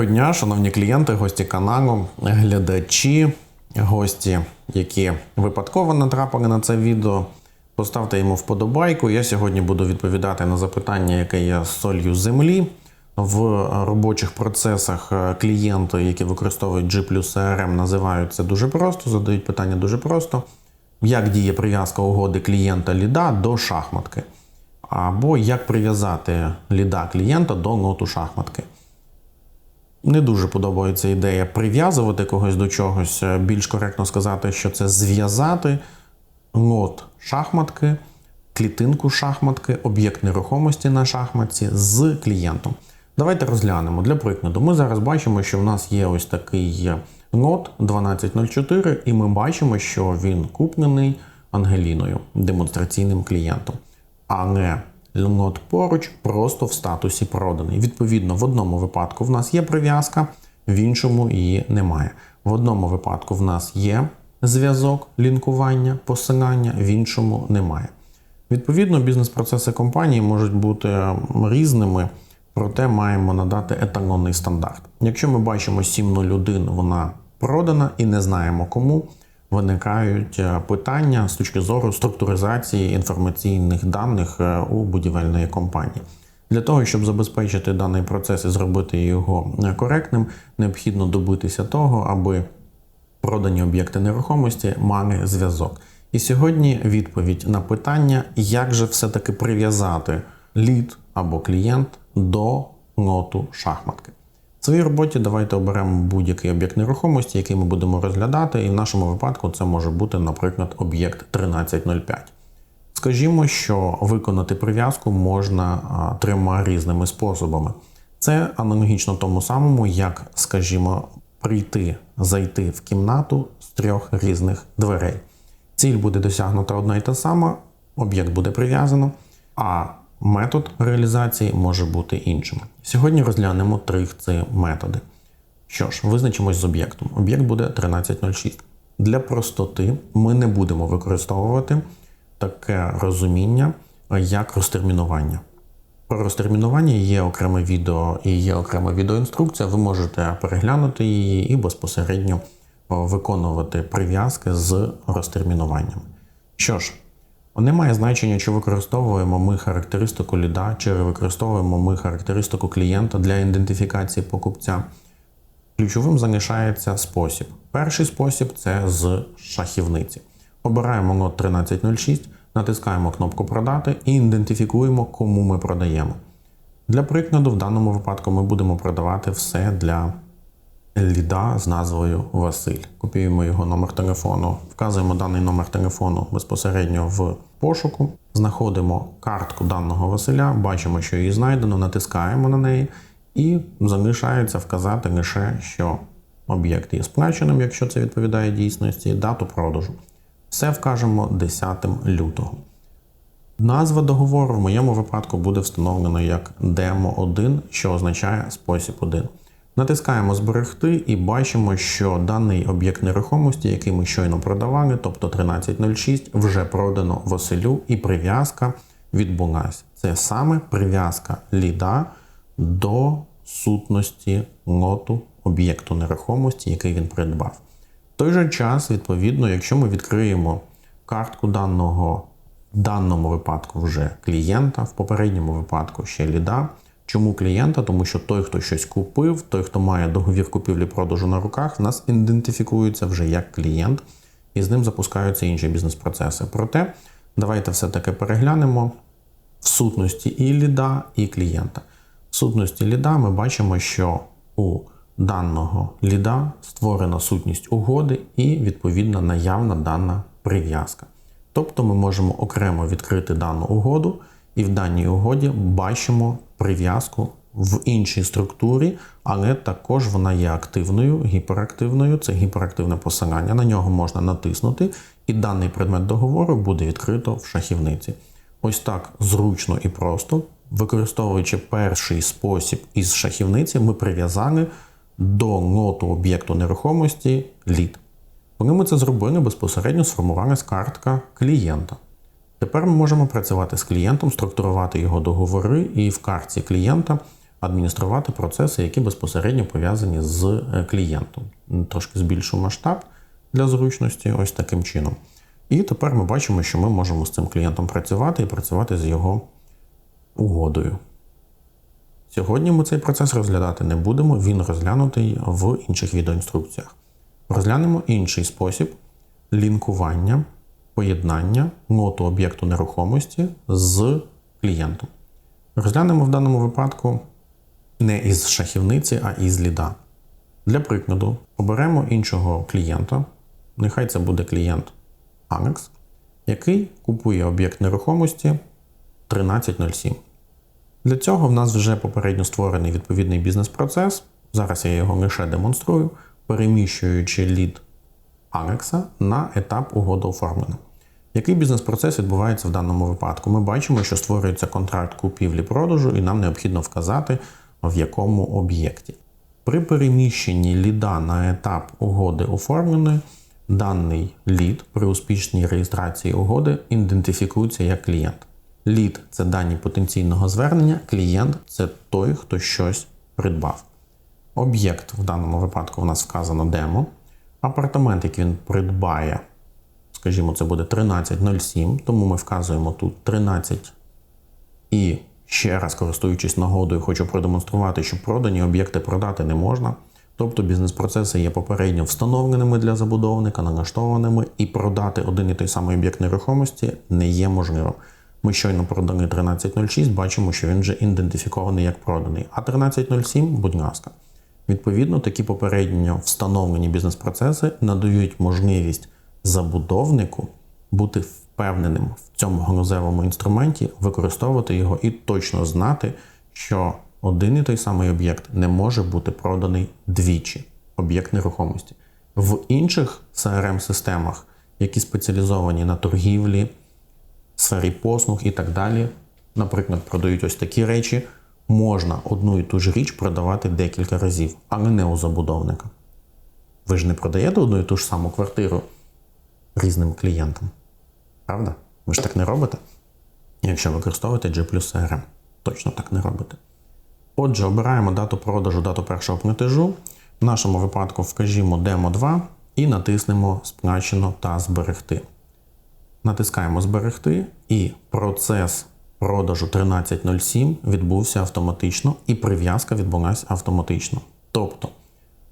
Доброго дня, шановні клієнти, гості каналу, глядачі, гості, які випадково натрапили на це відео. Поставте йому вподобайку. Я сьогодні буду відповідати на запитання, яке є солью землі. В робочих процесах е, клієнти, які використовують G CRM, називають це дуже просто, задають питання дуже просто. Як діє прив'язка угоди клієнта ліда до шахматки? Або як прив'язати ліда клієнта до ноту шахматки. Не дуже подобається ідея прив'язувати когось до чогось. Е, Більш коректно сказати, що це зв'язати нот шахматки, клітинку шахматки, об'єкт нерухомості на шахматці з клієнтом. Давайте розглянемо. Для прикладу, ми зараз бачимо, що в нас є ось такий нот 1204, і ми бачимо, що він куплений Ангеліною, демонстраційним клієнтом. Але нот поруч просто в статусі проданий. Відповідно, в одному випадку в нас є прив'язка, в іншому її немає. В одному випадку в нас є зв'язок, лінкування, посилання, в іншому немає. Відповідно, бізнес-процеси компанії можуть бути різними, проте маємо надати еталонний стандарт. Якщо ми бачимо 701, вона продана і не знаємо кому, виникають е, питання з точки зору структуризації інформаційних даних е, у будівельної компанії. Для того, щоб забезпечити даний процес і зробити його е, коректним, необхідно добитися того, аби продані об'єкти нерухомості мали зв'язок. І сьогодні відповідь на питання, як же все-таки прив'язати лід або клієнт до ноту шахматки. В своїй роботі давайте оберемо будь-який об'єкт нерухомості, який ми будемо розглядати, і в нашому випадку це може бути, наприклад, об'єкт 1305. Скажімо, що виконати прив'язку можна трьома різними способами. Це аналогічно тому самому, як, скажімо, прийти, зайти в кімнату з трьох різних дверей. Ціль буде досягнута одна і та сама, об'єкт буде прив'язано, а метод реалізації може бути іншим. Сьогодні розглянемо три ці методи. Що ж, визначимось з об'єктом. Об'єкт буде 1306. Для простоти ми не будемо використовувати таке розуміння, як розтермінування. Про розтермінування є окреме відео і є окрема відеоінструкція. Ви можете переглянути її і безпосередньо виконувати прив'язки з розтермінуванням. Що ж, не має значення, чи використовуємо ми характеристику ліда, чи використовуємо ми характеристику клієнта для ідентифікації покупця. Ключовим залишається спосіб. Перший спосіб це з шахівниці. Обираємо нот 1306, натискаємо кнопку Продати і ідентифікуємо, кому ми продаємо. Для прикладу, в даному випадку ми будемо продавати все для ліда з назвою Василь. Копіюємо його номер телефону, вказуємо даний номер телефону безпосередньо в пошуку, знаходимо картку даного Василя, бачимо, що її знайдено, натискаємо на неї, і залишається вказати лише, що об'єкт є сплаченим, якщо це відповідає дійсності, дату продажу. Все вкажемо 10 лютого. Назва договору в моєму випадку буде встановлена як демо 1, що означає спосіб 1. Натискаємо Зберегти і бачимо, що даний об'єкт нерухомості, який ми щойно продавали, тобто 1306, вже продано Василю, і прив'язка відбулася. Це саме прив'язка ліда до сутності лоту об'єкту нерухомості, який він придбав. В той же час, відповідно, якщо ми відкриємо картку даного в даному випадку вже клієнта, в попередньому випадку ще ліда. Чому клієнта? Тому що той, хто щось купив, той, хто має договір купівлі-продажу на руках, нас ідентифікується вже як клієнт, і з ним запускаються інші бізнес-процеси. Проте, давайте все-таки переглянемо в сутності і ліда, і клієнта. В сутності ліда ми бачимо, що у даного ліда створена сутність угоди і, відповідно, наявна дана прив'язка. Тобто ми можемо окремо відкрити дану угоду, і в даній угоді бачимо прив'язку в іншій структурі, але також вона є активною, гіперактивною. Це гіперактивне посилання. На нього можна натиснути, і даний предмет договору буде відкрито в шахівниці. Ось так зручно і просто, використовуючи перший спосіб із шахівниці, ми прив'язали до лоту об'єкту нерухомості лід. Коли ми це зробили, безпосередньо сформувалась картка клієнта. Тепер ми можемо працювати з клієнтом, структурувати його договори і в картці клієнта адмініструвати процеси, які безпосередньо пов'язані з е, клієнтом. Трошки збільшу масштаб для зручності, ось таким чином. І тепер ми бачимо, що ми можемо з цим клієнтом працювати і працювати з його угодою. Сьогодні ми цей процес розглядати не будемо, він розглянутий в інших відеоінструкціях. Розглянемо інший спосіб лінкування, поєднання ноту об'єкту нерухомості з клієнтом. Розглянемо в даному випадку не із шахівниці, а із ліда. Для прикладу, оберемо іншого клієнта, нехай це буде клієнт Annex, який купує об'єкт нерухомості 1307. Для цього в нас вже попередньо створений відповідний бізнес-процес. Зараз я його лише демонструю, переміщуючи лід Анекса на етап угоди оформлення. Який бізнес-процес відбувається в даному випадку? Ми бачимо, що створюється контракт купівлі-продажу, і нам необхідно вказати, в якому об'єкті. При переміщенні ліда на етап угоди оформленої, даний лід при успішній реєстрації угоди ідентифікується як клієнт. Лід це дані потенційного звернення, клієнт це той, хто щось придбав. Об'єкт в даному випадку у нас вказано демо. Апартамент, який він придбає, скажімо, це буде 1307, тому ми вказуємо тут 13 і ще раз, користуючись нагодою, хочу продемонструвати, що продані об'єкти продати не можна. Тобто бізнес-процеси є попередньо встановленими для забудовника, налаштованими, і продати один і той самий об'єкт нерухомості не є можливим. Ми щойно продали 1306, бачимо, що він вже ідентифікований як проданий. А 1307, будь ласка. Відповідно, такі попередньо встановлені бізнес-процеси надають можливість забудовнику бути впевненим в цьому галузевому інструменті, використовувати його і точно знати, що один і той самий об'єкт не може бути проданий двічі об'єкт нерухомості. В інших CRM-системах, які спеціалізовані на торгівлі, сфері послуг і так далі, наприклад, продають ось такі речі, можна одну і ту ж річ продавати декілька разів, але не у забудовника. Ви ж не продаєте одну і ту ж саму квартиру різним клієнтам. Правда? Ви ж так не робите? Якщо використовуєте G плюс CRM. Точно так не робите. Отже, обираємо дату продажу, дату першого платежу. В нашому випадку вкажімо демо 2 і натиснемо Сплачено та зберегти. Натискаємо зберегти, і процес продажу 1307 відбувся автоматично, і прив'язка відбулася автоматично. Тобто,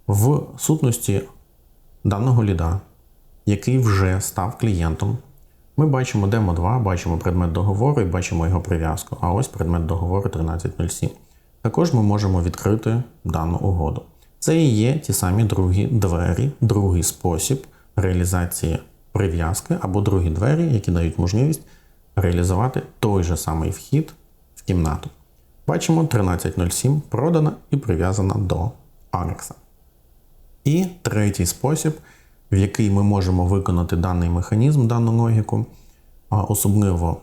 в сутності даного ліда, який вже став клієнтом, ми бачимо демо 2, бачимо предмет договору і бачимо його прив'язку. А ось предмет договору 1307. Також ми можемо відкрити дану угоду. Це і є ті самі другі двері, другий спосіб реалізації прив'язки або другі двері, які дають можливість реалізувати той же самий вхід в кімнату. Бачимо 1307 продана і прив'язана до Анекса. І третій спосіб, в який ми можемо виконати даний механізм, дану логіку, особливо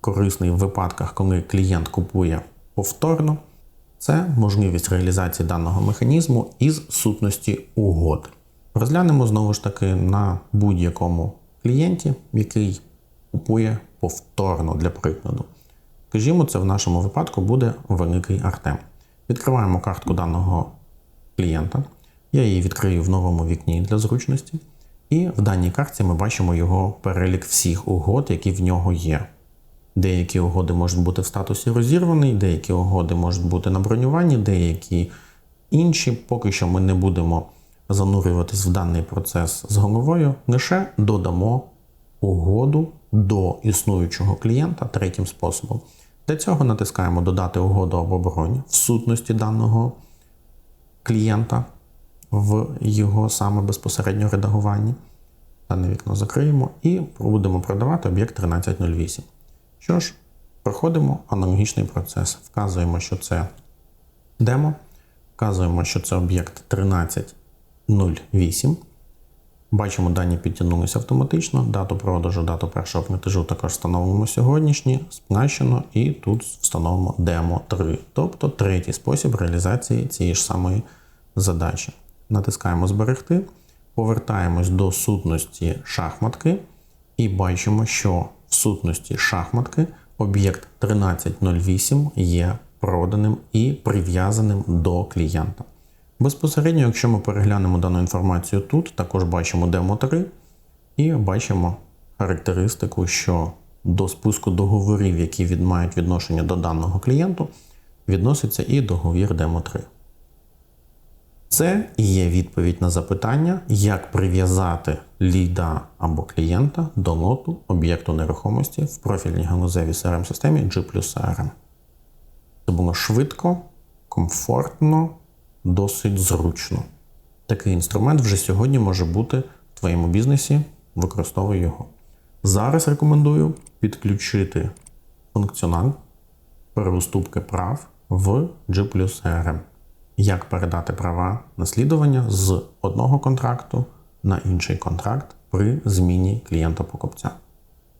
корисний в випадках, коли клієнт купує повторно, це можливість реалізації даного механізму із сутності угод. Розглянемо знову ж таки на будь-якому клієнті, який купує повторно для прикладу. Скажімо, це в нашому випадку буде великий Артем. Відкриваємо картку даного клієнта. Я її відкрию в новому вікні для зручності. І в даній картці ми бачимо його перелік всіх угод, які в нього є. Деякі угоди можуть бути в статусі розірваний, деякі угоди можуть бути на бронюванні, деякі інші. Поки що ми не будемо занурюватись в даний процес з головою, лише додамо угоду до існуючого клієнта третім способом. Для цього натискаємо Додати угоду або бронь в сутності даного клієнта в його саме безпосередньо редагуванні. Дане вікно закриємо і будемо продавати об'єкт 1308. Що ж, проходимо аналогічний процес. Вказуємо, що це демо, вказуємо, що це об'єкт 1308. Бачимо, дані підтягнулися автоматично. Дату продажу, дату першого платежу також встановимо сьогоднішні, сплачено, і тут встановимо демо 3, тобто третій спосіб реалізації цієї ж самої задачі. Натискаємо Зберегти, повертаємось до сутності шахматки і бачимо, що в сутності шахматки об'єкт 1308 є проданим і прив'язаним до клієнта. Безпосередньо, якщо ми переглянемо дану інформацію тут, також бачимо демо 3 і бачимо характеристику, що до списку договорів, які мають відношення до даного клієнту, відноситься і договір демо 3. Це і є відповідь на запитання, як прив'язати ліда або клієнта до лоту об'єкту нерухомості в профільній ганузевій crm системі G CRM. Це було швидко, комфортно, досить зручно. Такий інструмент вже сьогодні може бути в твоєму бізнесі, використовуй його. Зараз рекомендую підключити функціонал переуступки прав в G CRM. Як передати права наслідування з одного контракту на інший контракт при зміні клієнта-покупця.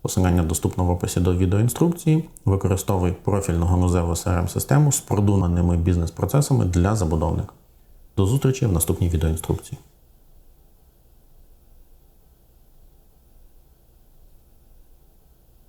Посилання доступно в описі до відеоінструкції. Використовуй профільну ганузеву crm систему з продуманими бізнес-процесами для забудовника. До зустрічі в наступній відеоінструкції.